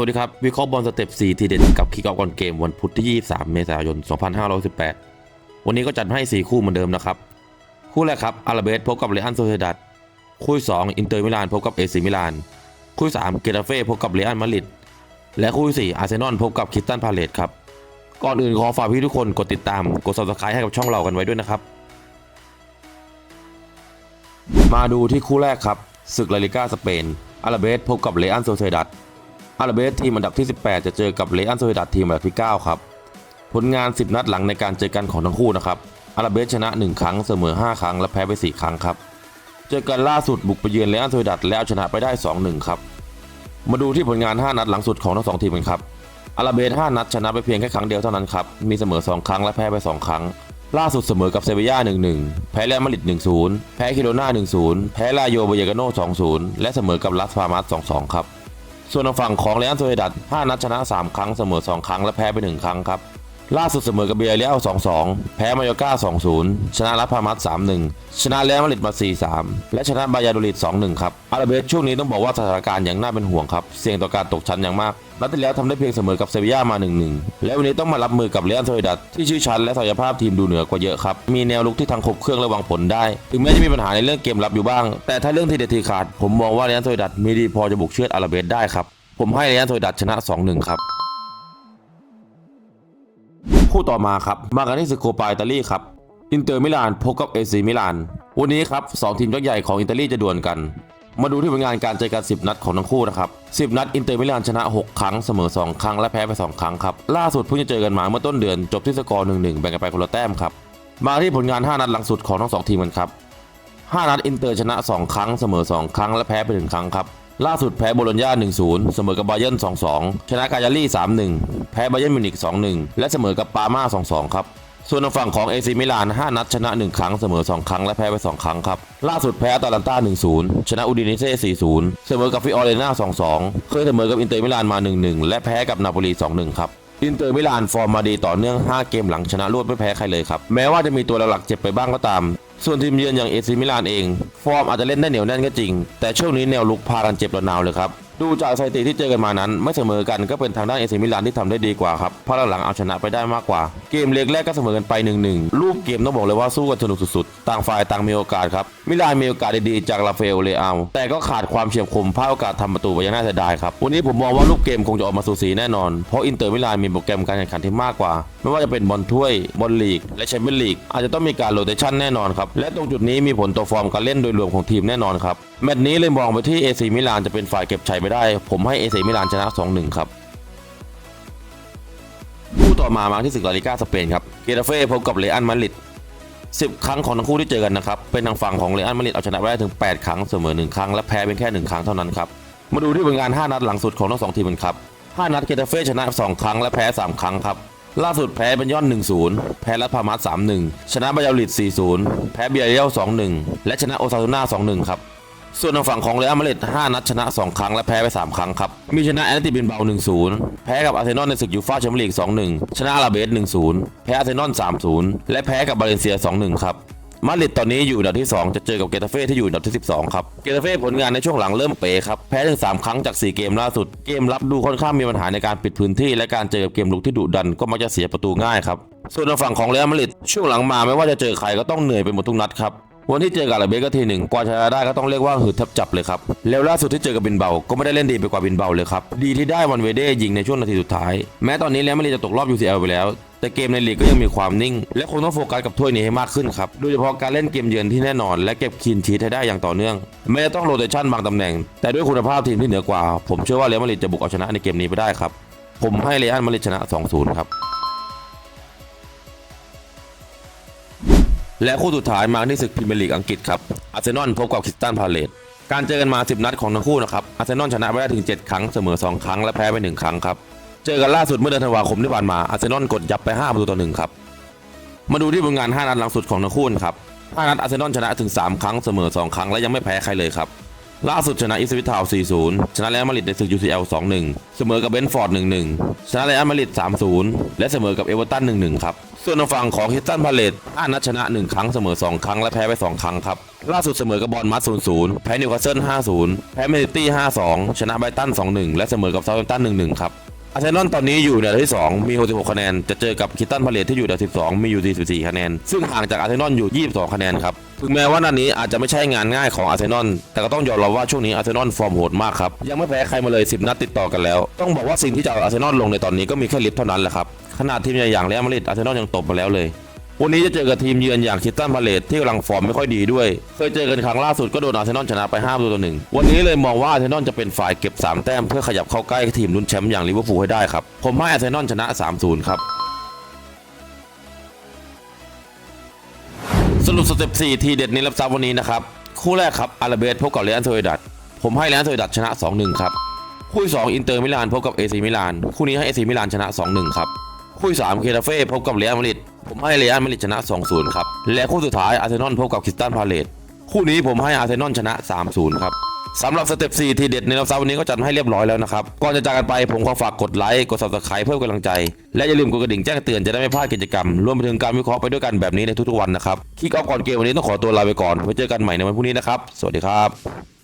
วัสดีครับ วิเคราะห์บอลสเต็ป 4 ทีเด็ดกับคิกออฟก่อนเกมวันพุธที่ 23 เมษายน 2518 วันนี้ก็จัดให้ 4 คู่เหมือนเดิมนะครับ คู่แรกครับอาราเบสพบกับเรอันโซเซดัดคู่ 2 อินเตอร์มิลานพบกับเอซิมิลาน คู่ 3 เกตาเฟ่พบกับเรอัลมาดริดและคู่ที่4 อาร์เซนอลพบกับคิสตันพาเลตครับก่อนอื่นขอฝากพี่ทุกคนกดติดตามกด subscribe ให้กับช่องเรากันไว้ด้วยนะครับ มาดูที่คู่แรกครับศึกลาลิก้าสเปนอาราเบสพบกับเรอันโซเซดัด อาราเบสทีมอันดับที่ 18 จะเจอกับเรอันโซเ d ดัดทีมอันดับที่ 9 ครับ ผลงาน 10 นัดหลังในการเจอกันของทั้งคู่นะครับอาราเบสชนะ 1 ครั้งเสมอ 5 ครั้ง และแพ้ไป 4 ครั้งครับ เจอกันล่าสุดบุกไปเยือนเรอันโซเ d ดัดและเอาชนะไปได้ 2-1 ครับ มาดูที่ผลงาน 5 นัดหลังสุดของทั้งสองทีมกันครับอาราเบส5นัดชนะไปเพียงแค่ครั้งเดียวเท่านั้นครับ มีเสมอ 2 ครั้งและแพ้ไป 2 ครั้ง ล่าสุดเสมอกับเซบีย่า 1-1 แพ้เรอัลมาดริด 1-0 แพ้คิโรนา1-0 แพ้ลาโยบเยกาโน่2-0 และเสมอกับลัสฟามัส2-2 ครับ ส่วนทางฝั่งของเรอัลโซเฮดัด5นัดชนะ 3 ครั้งเสมอ 2 ครั้งและแพ้ไป 1 ครั้งครับ ล่าสุดเสมอกับเบียร์เรียล2-2 แพ้มายอร์ก้า2-0 ชนะลัสพามัส3-1 ชนะเรอัลมาริดมา 4-3 และชนะบายาโดลิด2-1 ครับ อาราเบสช่วงนี้ต้องบอกว่าสถานการณ์อย่างน่าเป็นห่วงครับ เสี่ยงต่อการตกชั้นอย่างมาก นัดที่แล้วทำได้เพียงเสมอกับเซบีย่ามา 1-1 และวันนี้ต้องมารับมือกับเรอัลโซเ d ดัดที่ชื่อชั้นและศักยภาพทีมดูเหนือกว่าเยอะครับ มีแนวลุกที่ทางครบเครื่องและวางผลได้ ถึงแม้จะมีปัญหาในเรื่องเกมรับอยู่บ้าง แต่ถ้าเรื่องทีเด็ดทีขาด ผมมองว่าเรอัลโซเ d ดัดมีดีพอจะบุกเชือดอาราเบสได้ครับ ผมให้เรอัลโซเ d ดัดชนะ 2-1 ครับ คู่ต่อมาครับ มากันที่สโคปาอิตาลีครับ อินเตอร์มิลานพบกับเอซีมิลาน วันนี้ครับสองทีมยักษ์ใหญ่ของอิตาลีจะดวลกัน มาดูที่ผลงานการเจอกัน 10 นัดของทั้งคู่นะครับ 10 นัดอินเตอร์มิลานชนะ 6 ครั้งเสมอ 2 ครั้งและแพ้ไป 2 ครั้งครับ ล่าสุดเพิ่งจะเจอกันมาเมื่อต้นเดือนจบที่สกอร์1-1แบ่งกันไปคนละแต้มครับ มาที่ผลงาน 5 นัดหลังสุดของทั้งสองทีมกันครับ 5 นัดอินเตอร์ชนะ 2 ครั้งเสมอ 2 ครั้งและแพ้ไป1ครั้งครับ ล่าสุดแพ้โบโลญญา 1-0 เสมอกับบาเยิร์น2-2 ชนะกายารี่ 3-1 แพ้บาเยิร์นมิวนิก2-1 และเสมอกับปาร์มา2-2 ครับ ส่วนทางฝั่งของเอซิมิลาน 5 นัดชนะ 1 ครั้ง เสมอ 2 ครั้ง และแพ้ไป 2 ครั้งครับ ล่าสุดแพ้อาตาลันตา1-0 ชนะอูดิเนเซ่4-0 เสมอกับฟิออเรน่า 2-2 เคยเสมอกับอินเตอร์มิลานมา 1-1 และแพ้กับนาโปลี 2-1 ครับอินเตอร์มิลานฟอร์มมาดีต่อเนื่อง 5 เกมหลังชนะรวดไม่แพ้ใครเลยครับ แม้ว่าจะมีตัวหลักๆเจ็บไปบ้างก็ตาม ส่วนทีมเยือนอย่างเอซิมิลานเอง ฟอร์มอาจจะเล่นได้เหนียวแน่นก็จริง แต่ช่วงนี้แนวลุกพากันเจ็บระนาวเลยครับ ดูจากสถิติที่เจอกันมานั้น ไม่เสมอกันก็เป็นทางด้านเอซิมิลานที่ทำได้ดีกว่าครับเพราะหลังๆเอาชนะไปได้มากกว่า เกมเล็กแรกก็เสมอกันไป1นึรูปเกมต้องบอกเลยว่าสู้กันสนุกสุดๆ ต่างฝ่ายต่างมีโอกาสครับมิลานมีโอกาสดีๆจากราเอลเลอาแต่ก็ขาดความเฉียบคมพลาดโอกาสทำประตูไปยังน่าเสียดายครับวันนี้ผมมองว่ารูปเกมคงจะออกมาสูสีแน่นอนเพราะอินเตอร์มิลานมีโปรแกรมการแข่งขันที่มากกว่า ไม่ว่าจะเป็นบอลถ้วยบอลลีก และแชมเปี้ยนลีกอาจจะต้องมีการโรเตชันแน่นอนครับและตรงจุดนี้มีผลต่อฟอร์มการเล่นโดยรวมของทีมแน่นอนครับแมตช์นี้เลยมองไปที่เอซีมิลานจะเป็นฝ่ายเก็บชัยไปได้ ผมให้เอเซมิลานชนะ 2-1 ครับคู่ต่อมามาที่ศึกลาลิก้าสเปนครับเกตาเฟ่พบกับเรอัลมาดริด10 ครั้งของทั้งคู่ที่เจอกันนะครับ เป็นทางฝั่งของเรอัลมาดริดเอาชนะไปได้ถึง 8 ครั้งเสมอ 1 ครั้งและแพ้เป็นแค่ 1 ครั้งเท่านั้นครับมาดูที่ผลงาน 5 นัดหลังสุดของทั้งสองทีมกันครับ 5 นัดเกตาเฟ่ชนะ 2 ครั้งและแพ้ 3 ครั้งครับล่าสุดแพ้เป็นยอด 1-0 แพ้ลัสพามัส3-1 ชนะบายาลิด4-0 แพ้เบียเรียล2-1 และชนะโอซาซูน่า2-1 ครับ ส่วนทางฝั่งของเรอัลมาดริด5นัดชนะ 2 ครั้งและแพ้ไป 3 ครั้งครับ มีชนะแอนติบินเบา 1-0 แพ้กับอาร์เซนอลในศึกยูฟ่าแชมเปี้ยนลีก 2-1 ชนะอาราเบส 1-0 แพ้อาร์เซนอล 3-0 และแพ้กับบาเลนเซีย 2-1 ครับมาดริดตอนนี้อยู่อันดับที่ 2 จะเจอกับเกตาเฟ่ที่อยู่อันดับที่ 12 ครับ เกตาเฟ่ผลงานในช่วงหลังเริ่มเป๋ครับ แพ้ถึง 3 ครั้งจาก 4 เกมล่าสุด เกมรับดูค่อนข้างมีปัญหาในการปิดพื้นที่ และการเจอกับเกมลุกที่ดุดันก็มักจะเสียประตูง่ายครับ ส่วนทางฝั่งของเรอัลมาดริดช่วงหลังมาไม่ว่าจะเจอใครก็ต้องเหนื่อยไปหมดทุกนัดครับ วันที่เจอกับอาราเบสก็ทีหนึ่งกว่าชนะได้ก็ต้องเรียกว่าหืดแทับจับเลยครับแล้วล่าสุดที่เจอกับบินเบา ก็ไม่ได้เล่นดีไปกว่าบินเบาเลยครับดีที่ได้วันเวเดยิงในช่วงนาทีสุดท้าย แม้ตอนนี้แล้วมาริดจะตกรอบ UCL ไปแล้วแต่เกมในลีกก็ยังมีความนิ่ง และคงต้องโฟกัสกับถ้วยนี้ให้มากขึ้นครับโดยเฉพาะการเล่นเกมเยือนที่แน่นอน และเก็บคีนชีทให้ได้อย่างต่อเนื่องแม้จะต้องโรเตชันบางตำแหน่ง แต่ด้วยคุณภาพทีมที่เหนือกว่า ผมเชื่อว่าเรอัลมาดริดจะบุกเอาชนะในเกมนี้ไปได้ครับผมให้เรอัลมาดริดชนะ 2-0 ครับ และคู่สุดท้ายมาที่ศึกพรีเมียร์ลีกอังกฤษครับอาร์เซนอลพบกับคริสตันพาเลตการเจอกันมา 10 นัดของทั้งคู่นะครับอาร์เซนอลชนะไปได้ถึง 7 ครั้งเสมอ 2 ครั้งและแพ้ไป 1 ครั้งครับ เจอกันล่าสุดเมื่อเดือนธันวาคมที่ผ่านมาอาร์เซนอลกดยับไป 5 ประตูต่อ1ครับมาดูที่ผลงาน 5 นัดหลังสุดของทั้งคู่นะครับ5นัดอาร์เซนอลชนะถึง 3 ครั้งเสมอ 2 ครั้งและยังไม่แพ้ใครเลยครับล่าสุดชนะอิสวิทาว 4-0 ชนะเรอัลมาดริดในศึก UCL 2-1 เสมอกับเบนฟอร์ด 1-1 ชนะเรอัลมาดริด 3-0 และเสมอกับเอเวอร์ตัน 1-1 ครับ ส่วนทางฝั่งของฮิตตันพาเลตอ่านัดชนะ 1 ครั้งเสมอ 2 ครั้งและแพ้ไป 2 ครั้งครับ ล่าสุดเสมอกับบอลมัด 0-0 แพ้นิวคาสเซิล 5-0 แพ้แมนซิตี้ 5-2 ชนะไบตัน 2-1 และเสมอกับเซาท์แฮมป์ตัน 1-1 ครับอาร์เซนอลตอนนี้อยู่ในอันดับที่ 2 มี 66 คะแนน จะเจอกับคิตตันพาเลตที่อยู่อันดับ 12 มีอยู่ 44 คะแนน ซึ่งห่างจากอาร์เซนอลอยู่ 22 คะแนนครับ ถึงแม้ว่านัดนนี้อาจจะไม่ใช่งานง่ายของอาร์เซนอล แต่ก็ต้องยอมรับว่าช่วงนี้อาร์เซนอลฟอร์มโหดมากครับ ยังไม่แพ้ใครมาเลย 10 นัดติดต่อกันแล้ว ต้องบอกว่าสิ่งที่จะเอาอาร์เซนอลลงในตอนนี้ก็มีแค่ลิฟเท่านั้นแหละครับ ขนาดทีมใหญ่อย่างเรอัลมาดริดอาร์เซนอลยังตบมาแล้วเลย วันนี้จะเจอกับทีมเยือนอย่างคิตตันพาเลตที่กำลังฟอร์มไม่ค่อยดีด้วย เคยเจอกันครั้งล่าสุดก็โดนอาร์เซนอลชนะไป5ประตูต่อหนึ่งวันนี้เลยมองว่าอาร์เซนอลจะเป็นฝ่ายเก็บ 3 แต้มเพื่อขยับเข้าใกล้ทีมลุ้นแชมป์อย่างลิเวอร์พูลให้ได้ครับ ผมให้อาร์เซนอลชนะ 3-0 ครับสรุปสเต็ป4ทีเด็ดนี้รับทรัพย์วันนี้นะครับ คู่แรกครับอาราเบสพบกับเรอัลโซเดัดผมให้เรอัลโซเดัดชนะ 2-1 ครับ คู่สองอินเตอร์มิลานพบกับเอซีมิลานคู่นี้ให้เอซีมิลานชนะ 2-1 ครับ คู่สามเคทาเฟ่พบกับเรอัลมาดริดผมให้เรอัลมาดริดชนะ 2-0 ครับ และคู่สุดท้ายอาร์เซนอลพบกับคริสตันพาเลตคู่นี้ผมให้อาร์เซนอลชนะ 3-0 ครับสำหรับสเต็ป4ทีเด็ดในรอบเสาร์วันนี้ก็จัดให้เรียบร้อยแล้วนะครับ ก่อนจะจากกันไปผมขอฝากกดไลค์ กด subscribe เพิ่มกำลังใจ และอย่าลืมกดกระดิ่งแจ้งเตือนจะได้ไม่พลาดกิจกรรม รวมไปถึงการวิเคราะห์ไปด้วยกันแบบนี้ในทุกๆวันนะครับ คิกออฟก่อนเกมวันนี้ต้องขอตัวลาไปก่อนไว้เจอกันใหม่ในวันพรุ่งนี้นะครับ สวัสดีครับ